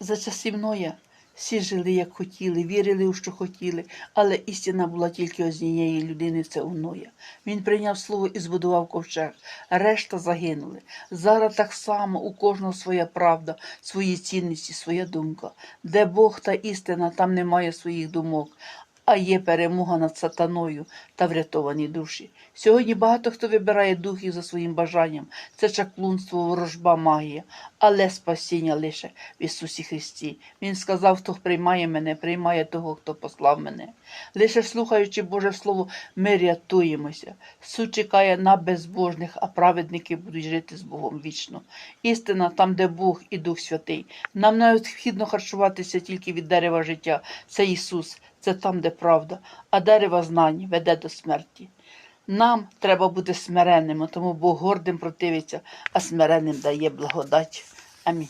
За часів Ноя всі жили, як хотіли, вірили у що хотіли, але істина була тільки однієї людини це у Ноя. Він прийняв слово і збудував ковчег, решта загинули. Зараз так само у кожного своя правда, свої цінності, своя думка. Де Бог та істина, там немає своїх думок. А є перемога над сатаною та врятовані душі. Сьогодні багато хто вибирає духів за своїм бажанням. Це чаклунство, ворожба, магія, але спасіння лише в Ісусі Христі. Він сказав, хто приймає мене, приймає того, хто послав мене. Лише слухаючи Боже Слово, ми рятуємося. Суд чекає на безбожних, а праведники будуть жити з Богом вічно. Істина там, де Бог і Дух Святий. Нам необхідно харчуватися тільки від дерева життя. Це Ісус, це там, де правда, а дерево знань веде до смерті. Нам треба бути смиренними, тому Бог гордим противиться, а смиренним дає благодать. Амінь.